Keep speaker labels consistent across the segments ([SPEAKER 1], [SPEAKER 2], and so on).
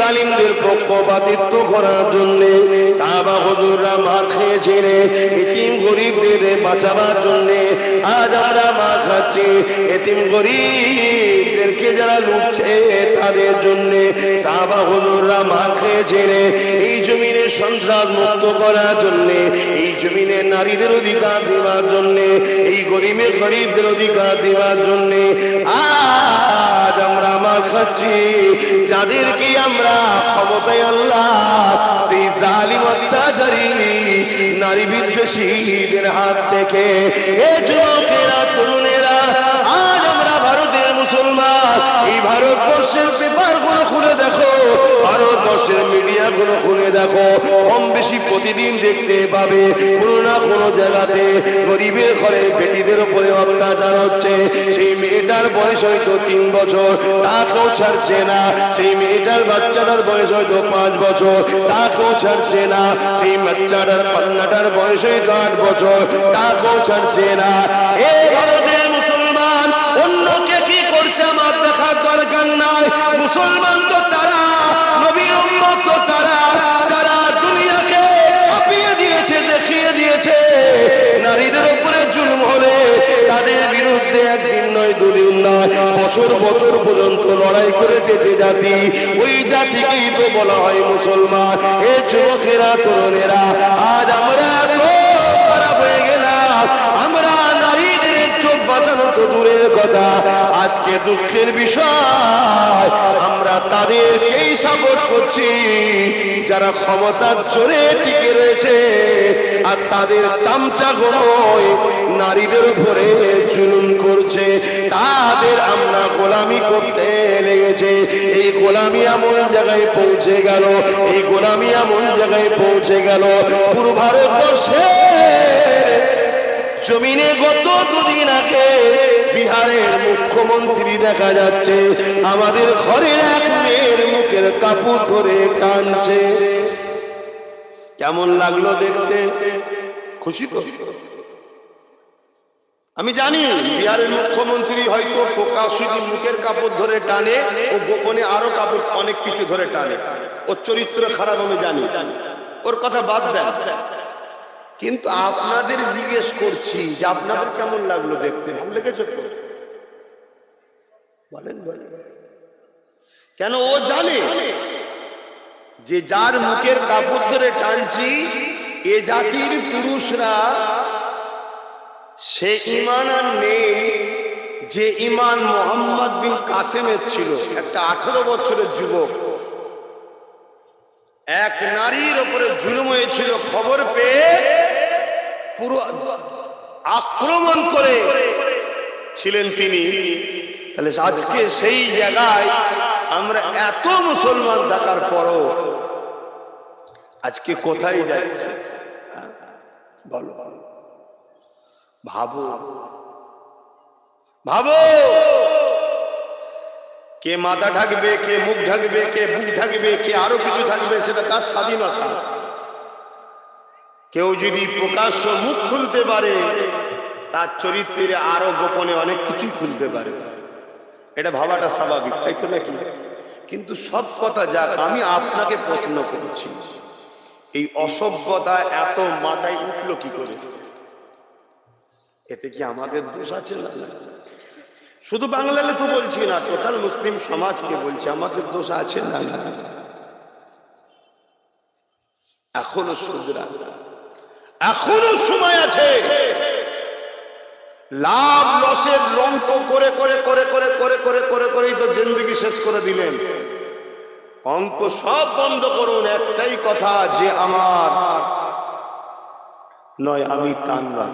[SPEAKER 1] জালিমদের পক্ষপাতিত্ব করার জন্য হুজুররা মার গরিবদের বাঁচাবার জন্য। আজ আমরা মার খাচ্ছি, এতিম গরিবদেরকে যারা লুটছে তাদের জন্য হুজুররা এই জমিনে সন্ত্রাস মুক্ত করার জন্য, এই জমিনে নারীদের অধিকার দেওয়ার জন্য, এই গরিবের গরিবদের অধিকার দেওয়ার জন্য। আজ আমরা আমার খাচ্ছি, যাদেরকে আমরা নারী বিদ্বেষীদের হাত থেকে। এ যুবকেরা তরুণেরা মুসলমান, এই ভারতবর্ষের পেপারগুলো খুলে দেখো, ভারতবর্ষের মিডিয়া গুলো খুলে দেখো। কম বেশি প্রতিদিন দেখতে পাবে, কোনো না কোনো জায়গাতে গরিবের ঘরে বেটিদের উপরে অত্যাচার হচ্ছে। সেই মেয়েটার বয়স হয়তো তিন বছর, তাকেও ছাড়ছে না। সেই মেয়েটার বাচ্চাটার বয়স হয়তো পাঁচ বছর, তাকেও ছাড়ছে না। সেই বাচ্চাটার পান্নাটার বয়স হয়তো আট বছর, তাকেও ছাড়ছে না। এ ভারতের দরকার নাই মুসলমান তো তারা, নবী উম্মত তো তারা, যারা দুনিয়াকে কাঁপিয়ে দিয়েছে, দেখিয়ে দিয়েছে। নারীদের উপরে জুলুম হলে তাদের বিরুদ্ধে একদিন নয়, দুদিন নয়, বছর বছর পর্যন্ত লড়াই করেছে যে জাতি। ওই জাতিকেই তো বলা হয় মুসলমান। এ যুবকেরা, তরুণেরা, আজ আমরা বাঁচানো তো দূরের কথা। আজকে দুঃখের বিষয়, আমরা তাদেরকেই সাপোর্ট করছি। যারা ক্ষমতার জোরে টিকে রয়েছে, আর তাদের চামচা গনয় নারীদের উপরে জুলুম করছে। তাদের আমরা গোলামি করতে লেগেছে। এই গোলামি এমন জায়গায় পৌঁছে গেল, এই গোলামি এমন জায়গায় পৌঁছে গেল। পুরো ভারতবর্ষে জমিনে গত দুদিন আগে বিহারের মুখ্যমন্ত্রী দেখা যাচ্ছে। আমাদের ঘরের এক মেয়ের মুখের কাপড় ধরে টানছে। কেমন লাগল দেখতে? খুশি তো? আমি জানি বিহারের মুখ্যমন্ত্রী হয়তো প্রকাশিত মুখের কাপড় ধরে টানে, ও গোপনে আরও কাপড় অনেক কিছু ধরে টানে। ওর চরিত্র খারাপ আমি জানি। ওর কথা বাদ দেন। কিন্তু আপনাদের জিজ্ঞেস করছি যে আপনাদের কেমন লাগল দেখতে? ভালো লেগেছে তো? বলেন কেন ও জানে যে যার মুখের কাপড় ধরে টানছি, এ জাতির পুরুষরা, সে ইমান আর নেই যে ইমান মোহাম্মদ বিন কাসেমের ছিল, একটা আঠারো বছরের যুবক। এক নারীর ওপরে জুলুম হয়েছিল, খবর পেয়ে পুরো আক্রমণ করে ছিলেন তিনি। তাহলে আজকে সেই জায়গায় আমরা এত মুসলমান থাকার পরও আজকে কোথায় যাচ্ছি? বলো। ভাবো। ভাবো। কে মাথা ঢাকবে, কে মুখ ঢাকবে, কে বুক ঢাকবে, কে আরও কিছু থাকবে সেটা তার স্বাধীনতা। কেউ যদি প্রকাশ্য মুখ খুলতে পারে, তার চরিত্রে আরও গোপনে অনেক কিছুই খুলতে পারে। এটা ভাবাটা স্বাভাবিক, তাই তো নাকি? কিন্তু সব কথা যাক, আমি আপনাকে প্রশ্ন করছি, এই অসভ্যতা এত মাথায় উঠল কি করে? এতে কি আমাদের দোষ আছে না? শুধু বাংলালে তো বলছি না, টোটাল মুসলিম সমাজকে বলছি, আমাদের দোষ আছে না এখনও সুদরা এখনও সময় আছে। লাভ, লসের রঙ্ক করে করে করে করে করে করে করে, করেই তো জিন্দগি শেষ করে দিলেন। অঙ্ক সব বন্ধ করুন, একটাই কথা যে আমার নয়, আমি টানবা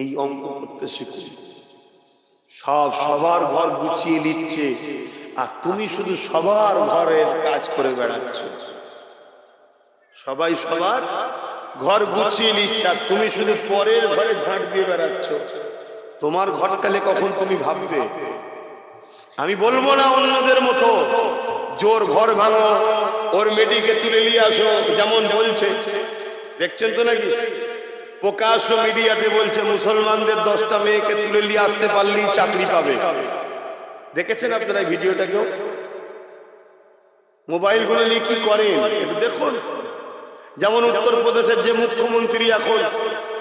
[SPEAKER 1] এই অঙ্ক করতে শিখুন। সব সবার ঘর গুছিয়ে নিচ্ছে, আর তুমি শুধু সবার ঘরের কাজ করে বেড়াচ্ছ। সবাই সবার ঘর গুছিয়ে নিচ্ছে, তুমি শুধু পরের ঘরে ঝাঁট দিয়ে বেড়াচ্ছ। তোমার ঘরটালে কখন তুমি ভাববে? আমি বলব না অন্যদের মতো, জোর ঘর ভাঙো, ওর মেডিকে তুলে নিয়ে আসো, যেমন বলছে। দেখছেন তো নাকি? প্রকাশ্য মিডিয়াতে বলছে, মুসলমানদের দশটা মেয়েকে তুলে নিয়ে আসতে পারলেই চাকরি পাবে। দেখেছেন আপনারা ভিডিওটা কেউ মোবাইলগুলো নিয়ে কি করেন? একটু দেখুন। যেমন উত্তরপ্রদেশের যে মুখ্যমন্ত্রী এখন,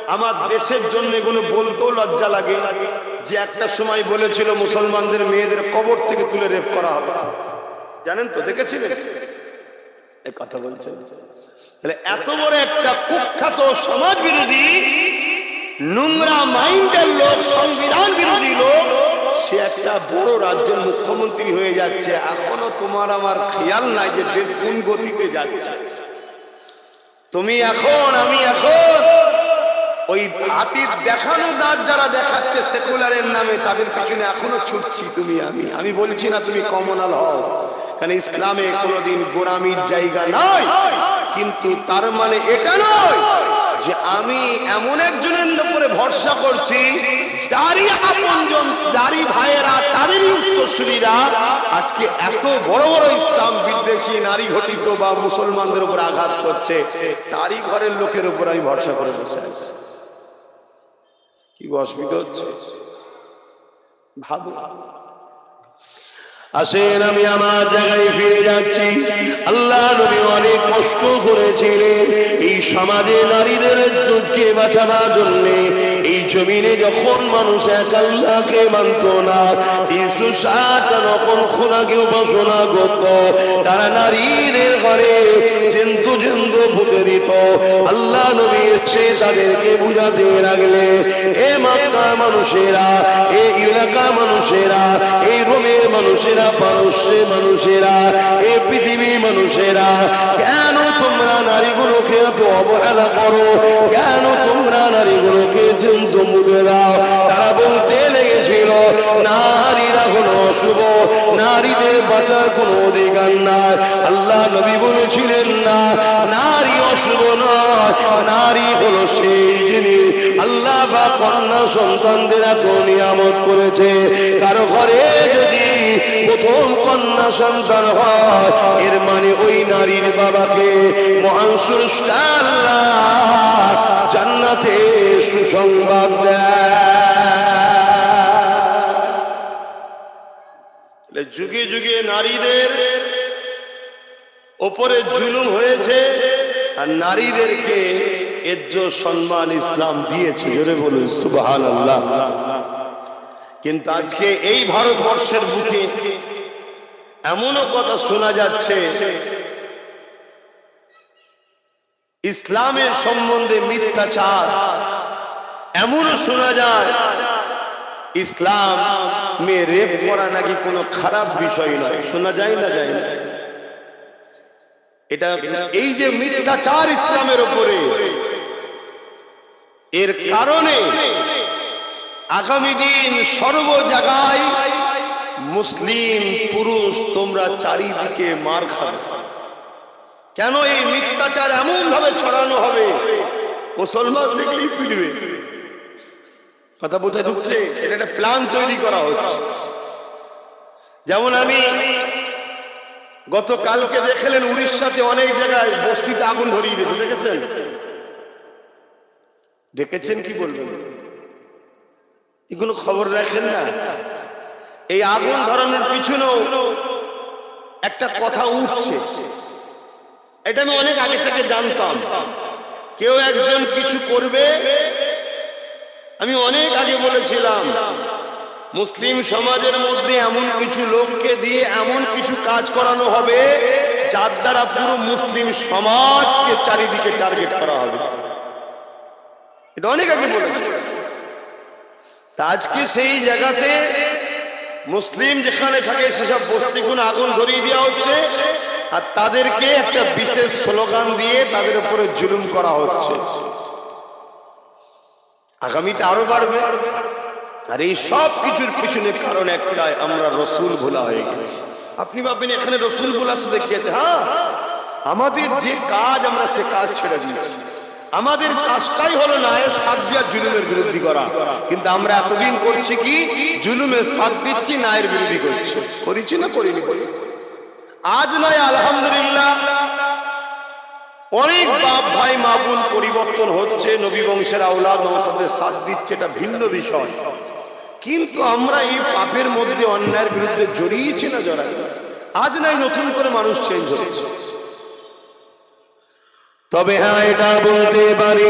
[SPEAKER 1] আমার দেশের জন্য এগুলো বলতেও লজ্জা লাগে যে একটা সময় বলেছিল মুসলমানদের মেয়েদের কবর থেকে তুলে রেপ করা হবে। জানেন তো দেখেছিলেন কথা বলছেন। তাহলে এত বড় একটা কুখ্যাত সমাজ বিরোধী নোংরা মাইন্ডের লোক, সংবিধান বিরোধী লোক, সে একটা বড় রাজ্যের মুখ্যমন্ত্রী হয়ে যাচ্ছে। এখনও তোমার আমার খেয়াল নাই যে দেশ কোন গতিতে যাচ্ছে। তুমি এখন, আমি এখন, ওই হাতির দেখানো দাঁত যারা দেখাচ্ছে সেকুলারের নামে, তাদের পিছনে এখনও ছুটছি তুমি, আমি। আমি বলছি না তুমি কমনাল হও। কারণ ইসলামে কোনোদিন গোড়ামির জায়গা নয় কিন্তু তার মানে এটা নয় যে আমি এমন একজনের উপরে ভরসা করছি, যারই আপনজন যারই ভাইয়েরা, তাদেরই উত্তরসূরিরা, আজকে এত বড় বড় ইসলাম বিদ্বেষী নারী ঘটিত বা মুসলমানদের উপর আঘাত করছে, তারই ঘরের লোকের উপর আমি ভরসা করে বসে আছি। কি অসুবিধা হচ্ছে? ভাবো আসেন, আমি আমার জায়গায় ফিরে যাচ্ছি। আল্লাহ নবী অনেক কষ্ট করেছিলেন। এই সমাজে নারীদের ইজ্জতকে বাঁচাবার জন্য। এই জমিনে যখন মানুষ এক আল্লাহকে মানত না, তিনশো ষাট যখন খোলাকে উপাসনা করত তারা নারীদের ঘরে জেন্তু জেন্তু ফুটে দিত। আল্লাহ নবী এসে তাদেরকে বুঝাতে লাগলে এ মাত্রা মানুষেরা, এ এলাকা মানুষেরা, এই রোমের মানুষেরা পারস্যের মানুষেরা, এ পৃথিবী মানুষেরা। কেন তোমরা নারীগুলোকে এত অবহেলা করো? কেন তোমরা নারীগুলোকে জন্তু মুদে দাও তারা বলতে লেগেছিল, নারীরা হলো অশুভ, নারীদের বাঁচার কোনো অধিকার নাই। আল্লাহ নবী বলেছিলেন না, নারী অশুভ নয়, নারী হলো সেই জিনিস। আল্লাহ বা কন্যা সন্তানদের এত নিয়ামত করেছে। কারও ঘরে যদি প্রথম কন্যা সন্তান হয়, এর মানে ওই নারীর বাবাকে মহান আল্লাহ জান্নাতে সুসংবাদ দেয়। যুগে যুগে নারীদের ওপরে জুলুম হয়েছে, আর নারীদেরকে এজ্জ সম্মান ইসলাম দিয়েছে। জোরে বলুন সুবহান আল্লাহ কিন্তু আজকে এই ভারতবর্ষের বুকে এমনও কথা শোনা যাচ্ছে, ইসলামের সম্বন্ধে মিথ্যাচার, এমনও শোনা যায়, ইসলাম মে রেপ করা নাকি কোনো খারাপ বিষয় নয়। শোনা যায় না যায় না। এটা এই যে মিথ্যাচার ইসলামের উপরে, এর কারণে আগামী দিন সর্ব জায়গায় মুসলিম পুরুষ তোমরা চারিদিকে মার খাবে। কেন এই মিথ্যাচার এমন ভাবে ছড়ানো হবে? মুসলমান দেখলেই পিড়বে কথা বোঝা ঢুকছে, এটা একটা প্ল্যান তৈরি করা হচ্ছে। যেমন আমি গতকালকে দেখলেন উড়িষ্যাতে অনেক জায়গায় বস্তিতে আগুন ধরিয়ে দিয়েছে, দেখেছেন? দেখেছেন কি বলবেন? এগুলো খবর রাখেন না। এই আগুন ধরানোর পিছনেও একটা কথা উঠছে। এটা আমি অনেক আগে থেকে জানতাম। কেউ একজন কিছু করবে, আমি অনেক আগে বলেছিলাম, মুসলিম সমাজের মধ্যে এমন কিছু লোককে দিয়ে এমন কিছু কাজ করানো হবে, যার দ্বারা পুরো মুসলিম সমাজকে চারিদিকে টার্গেট করা হবে। এটা অনেক আগে বলেছি। আজকে সেই জায়গাতে মুসলিম যেখানে থাকে সেসব বস্তিগুলো আগুন ধরিয়ে দেওয়া হচ্ছে, আর তাদেরকে একটা বিশেষ স্লোগান দিয়ে তাদের উপরে জুলুম করা হচ্ছে। আগামীতে আরও বাড়বে। আর এই সব কিছুর পিছনে কারণ একটাই, আমরা রসুল ভোলা হয়ে গেছি। আপনি ভাববেন, এখানে রসুল ভোলা শুধু দেখিয়েছে হ্যাঁ? আমাদের যে কাজ, আমরা সে কাজ ছেড়ে দিয়েছি। আমাদের কাজটাই হলো না সাথ দিয়া জুলুমের বিরোধী করা। কিন্তু আমরা এতদিন করছি কি? জুলুমের সাথ দিচ্ছি, নায়ের বিরোধী করছি। করেছি না করিনি? আজ নয়, আলহামদুলিল্লাহ। অনেক বাপ ভাই মাবুল পরিবর্তন হচ্ছে, নবী বংশের আওলাদ নৌসাদের সাথ দিচ্ছে, এটা ভিন্ন বিষয়। কিন্তু আমরা এই পাপের মধ্যে অন্যায়ের বিরুদ্ধে জড়িয়েছি না জড়াই
[SPEAKER 2] আজ নাই নতুন করে মানুষ চেঞ্জ হচ্ছে।
[SPEAKER 1] তবে হ্যাঁ এটা বলতে পারি।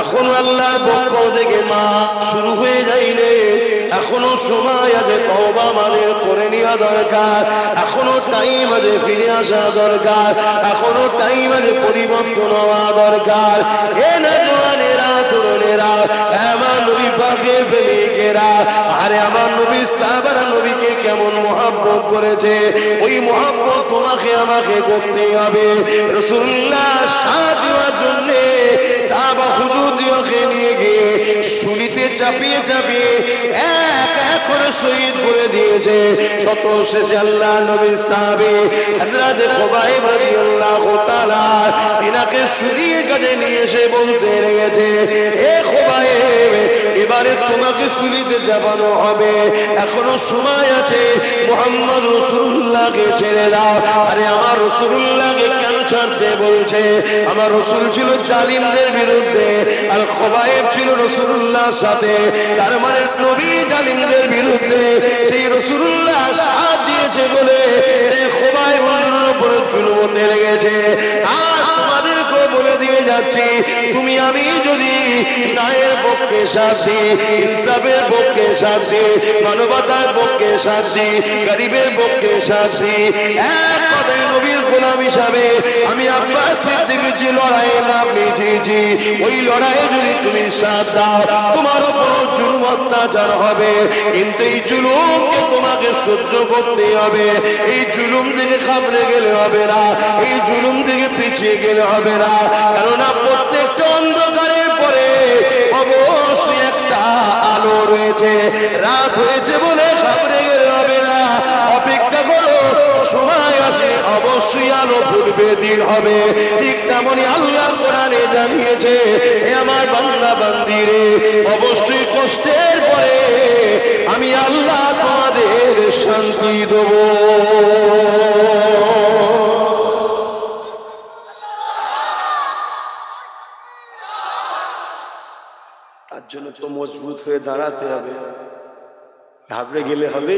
[SPEAKER 1] এখন আল্লাহর পক্ষ থেকে মা শুরু হয়ে যাইলে এখনও সময় আছে, তওবা আমাদের করে নেওয়া দরকার। এখনও টাইম আছে, ফিরে আসা দরকার। এখনও টাইম আছে, পরিবর্তন হওয়া দরকার। এ না জোয়ানেরা, তরুণেরা আমার নবী পাকে প্রেমিকেরা আরে আমার নবী সাহাবারা নবীকে কেমন মহাব্বত করেছে? ওই মহাব্বত তোমাকে আমাকে করতে হবে। রসুল্লাহ সাহা দেওয়ার জন্যে সাহাবা হুজুর শুলিতে চাপিয়ে চাপিয়ে এক এক করে শহীদ করে দিয়েছে। শত শেষে আল্লাহ নবীর সাহাবে হযরত খুবাইব রাদিয়াল্লাহু তাআলা তিনাকে শুলিয়ে কাজে নিয়ে এসে বলতে লেগেছে, এ খুবাইব, এবারে তোমাকে শুনিতে যাবানো হবে। এখনও সময় আছে, মোহাম্মদ রসুল্লাহকে ছেড়ে দাও। আরে আমার রসুল্লাহকে কেন ছাড়তে বলছে, আমার রসুল ছিল জালিমদের বিরুদ্ধে, আর খোবায়েব ছিল রসুল্লাহর সাথে। তার মানে নবী জালিমদের বিরুদ্ধে সেই রসুল্লাহ সাথ দিয়েছে বলে খোবায়েব চুলমতে লেগেছে আর তোমার যাচ্ছি, তুমি আমি যদি ন্যায়ের পক্ষে সাথী ইনসাফের পক্ষে সাথী মানবতার পক্ষে সাথী গরিবের পক্ষে হিসাবে আমি হবে। কিন্তু এই তোমাকে সহ্য করতে হবে। এই জুলুম থেকে গেলে হবে না, এই জুলুম থেকে পিছিয়ে গেলে হবে না। কেননা প্রত্যেকটা অন্ধকারের পরে অবশ্যই একটা আলো রয়েছে। রাত হয়েছে বলে খাবড়ে গেলে হবে না। অপেক্ষা করো, সময় আসে, অবশ্যই আলো ফুটবে, দিন হবে। ঠিক তেমনই আল্লাহ কোরআনে জানিয়েছে এ আমার বাংলা বান্দিরে, অবশ্যই কষ্টের পরে আমি আল্লাহ তোমাদের শান্তি দেবো।
[SPEAKER 2] তো মজবুত হয়ে দাঁড়াতে হবে। ঘাবড়ে গেলে হবে।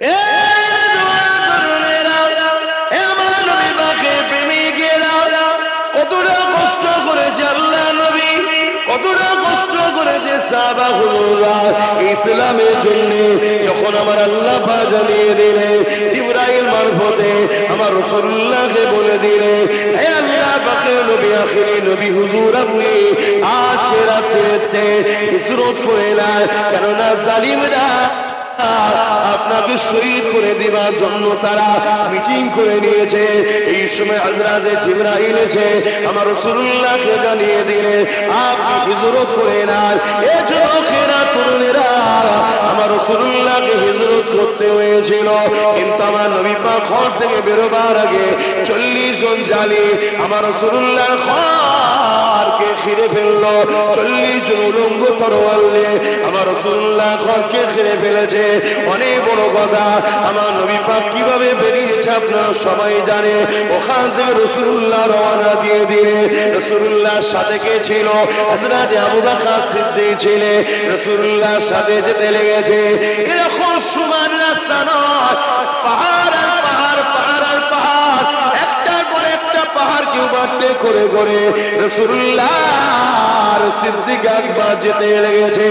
[SPEAKER 1] এ! করেছে ইসলামের জন্য যখন আমার আল্লাহ পা জানিয়ে দিলে, জিব্রাইল মারফতে আমার রসুল্লাহকে বলে দিলে হে আল্লাহ পাকে নবী, আখিরি নবী, হুজুর আপনি আজকে রাত্রেতে হিসরত করে না কেননা জালিমরা আপনাকে শহীদ করে দেওয়ার জন্য তারা মিটিং করে নিয়েছে। এই সময় হজরাতে জিবরাইল এসে আমার রসুল্লাহকে জানিয়ে দিলে, আপনি হিজরত করে নেন। এ যুবকেরা, তরুণেরা, আমার রসুল্লাহকে হিজরত করতে হয়েছিল। কিন্তু আমার নবী পাক ঘর থেকে বেরোবার আগে চল্লিশ জন জালি আমার রসুল্লাহ ঘরকে ঘিরে ফেলল। চল্লিশ জন উলঙ্গ তরোয়াল আমার রসুল্লাহ ঘরকে ঘিরে ফেলেছে। অনেক বড় কথা। আমার নবী পাক কীভাবে বেরিয়েছে আপনারা সবাই জানে। ওখান থেকে রসুল্লাহ রওনা দিয়ে দিয়ে রসুল্লাহর সাথে কে ছিল? হযরত আবু বকর সিদ্দিক ছিলেন রসুল্লাহর সাথে যেতে লেগেছে। এরকম সমান রাস্তা নয়। পাহাড় পাহাড় করে করে সিদ্দিক যেতে লেগেছে।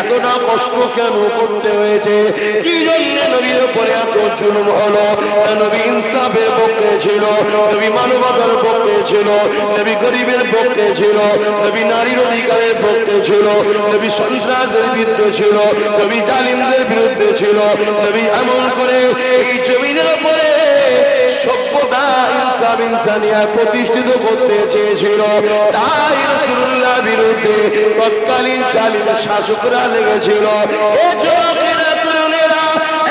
[SPEAKER 1] এতটা কষ্ট কেন করতে হয়েছে? কি জন্য নবীর উপরে এত জুলুম হলো? নবী ইনসাফের পক্ষে ছিল, নবী মানবতার পক্ষে ছিল, নবী গরিবের পক্ষে ছিল, নবী নারীর অধিকারের পক্ষে ছিল, নবী সন্ত্রাসের বিরুদ্ধে ছিল, নবী জালিমদের বিরুদ্ধে ছিল, নবী এমন করে এই জমিনের উপরে সভ্যতা ইনসানিয়া প্রতিষ্ঠিত করতে চেয়েছিল। তাই রসুল্লাহ বিরুদ্ধে তৎকালীন জালিম শাসকরা লেগেছিল।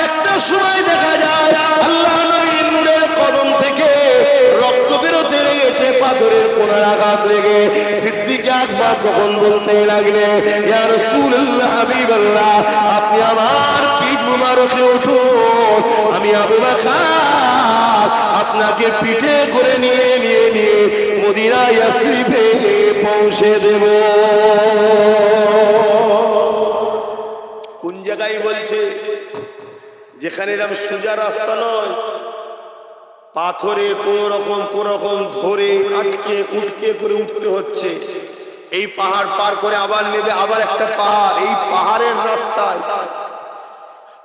[SPEAKER 1] একটা সময় দেখা যায়, আল্লাহ নবীর কদম থেকে রক্ত বেরোতে লেগেছে পাথরের কোনার আঘাত লেগে তখন বলতে লাগলে আপনি আমার মুবারকে উঠুন। আমি আবু বকর আপনাকে পিঠে করে নিয়ে নিয়ে নিয়ে মদিনা ইয়াসরিফে পৌঁছে দেব।
[SPEAKER 2] কোন জায়গায় বলছে? যেখানে এরকম সোজা রাস্তা নয়। পাথরে কোন রকম কোন রকম ধরে আটকে উঠকে করে উঠতে হচ্ছে। এই পাহাড় পার করে আবার নেবে আবার একটা পাহাড়। এই পাহাড়ের রাস্তায়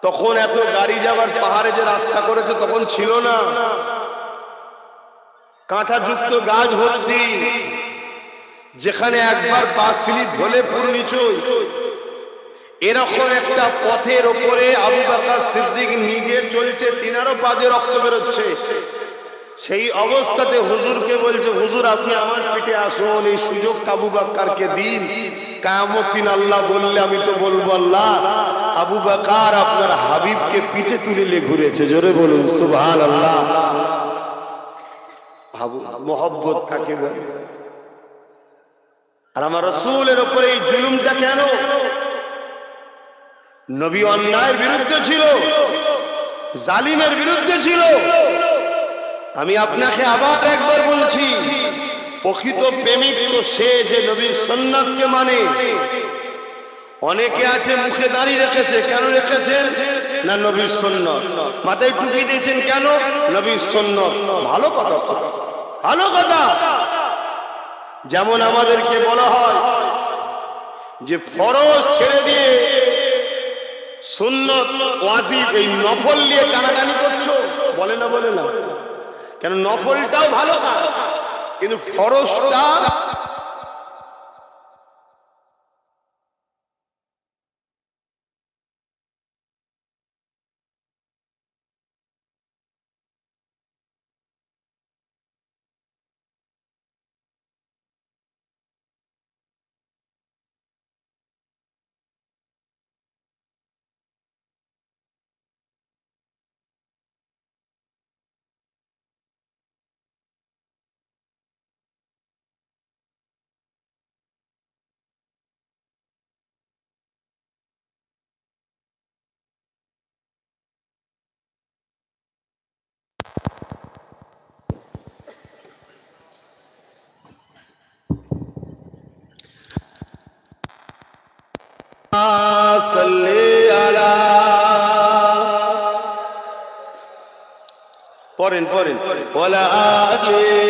[SPEAKER 2] তখন এত গাড়ি যাবার পাহাড়ে যে রাস্তা করেছে তখন ছিল না। কাঁটাযুক্ত গাছ ভর্তি। যেখানে একবার পা স্লিপ হলে পূর্ণিচই এরকম একটা পথের ওপরে আবু বাকার সিদ্দিক নিজে চলছে, তিনারও পাদে রক্ত বেরোচ্ছে। সেই অবস্থাতে হুজুরকে বলছে, হুজুর, আপনি আমার পিঠে আসুন, এই সুযোগ আবু বাক্কারকে দিন। কায়ামতিন আল্লাহ বললে আমি তো বলব আল্লাহ। আবু বাকার আপনার হাবিবকে পিঠে তুলিলে ঘুরেছে, জোরে বলুন সুবহান আল্লাহ মোহব্বত কাকে বলে? আর আমার রসুলের ওপরে এই জুলুমটা কেন? নবী অন্যায়ের বিরুদ্ধে ছিল, জালিমের বিরুদ্ধে ছিল। আমি আপনাকে আবার একবার বলছি, প্রকৃত প্রেমিক তো সে যে নবীর সন্ন্যাতকে মানে অনেকে আছে মুখে দাঁড়িয়ে রেখেছে, কেন রেখেছেন? না, নবীর সন্ন্যত মাথায় টুপি দিয়েছেন কেন? নবীর সন্ন্যত ভালো কথা ভালো কথা। যেমন আমাদেরকে বলা হয় যে ফরজ ছেড়ে দিয়ে সুন্নত, ওয়াজিব, এই নফল নিয়ে টানাটানি করছ? বলে না বলে না। কেন নফলটাও ভালো কাজ, কিন্তু ফরজটা সাল্লি আলা। পড়েন পড়েন। ওয়ালা আলি।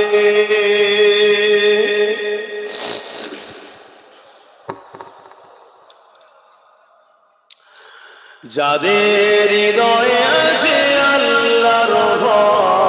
[SPEAKER 2] যাদের হৃদয়ে আছে আল্লাহর ভয়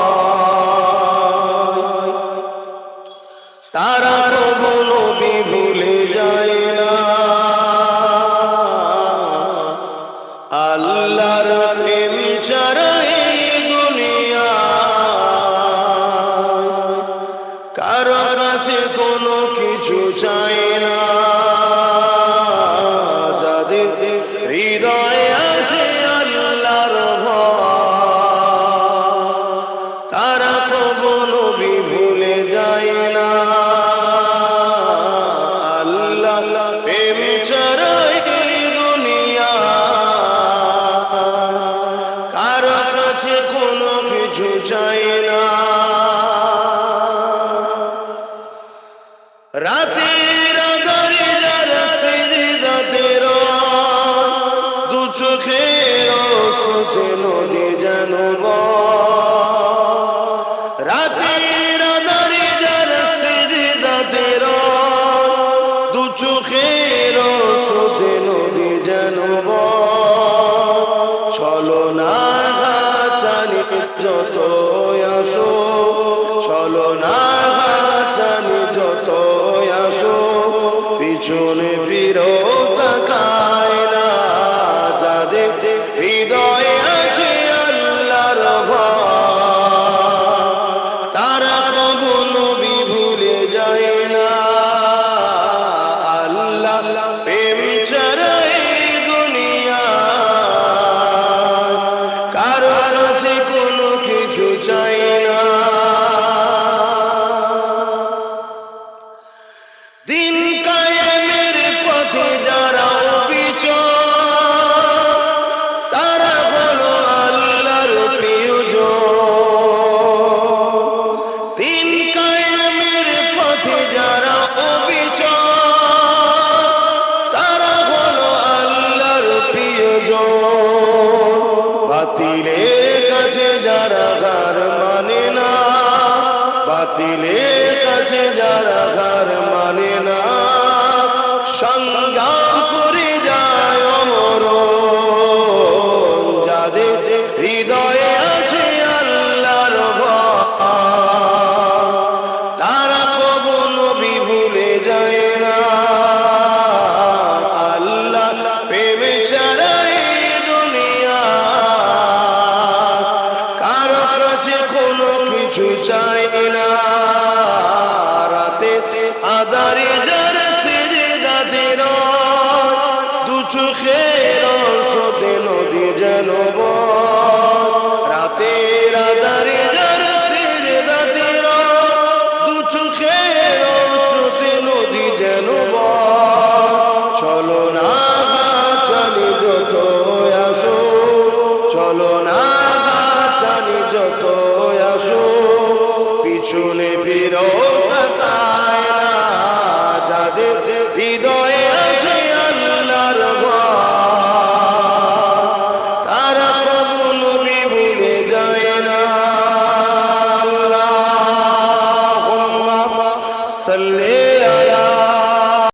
[SPEAKER 2] বাতিলের কাছে যারা
[SPEAKER 1] হার মানে না। বয়। রাতের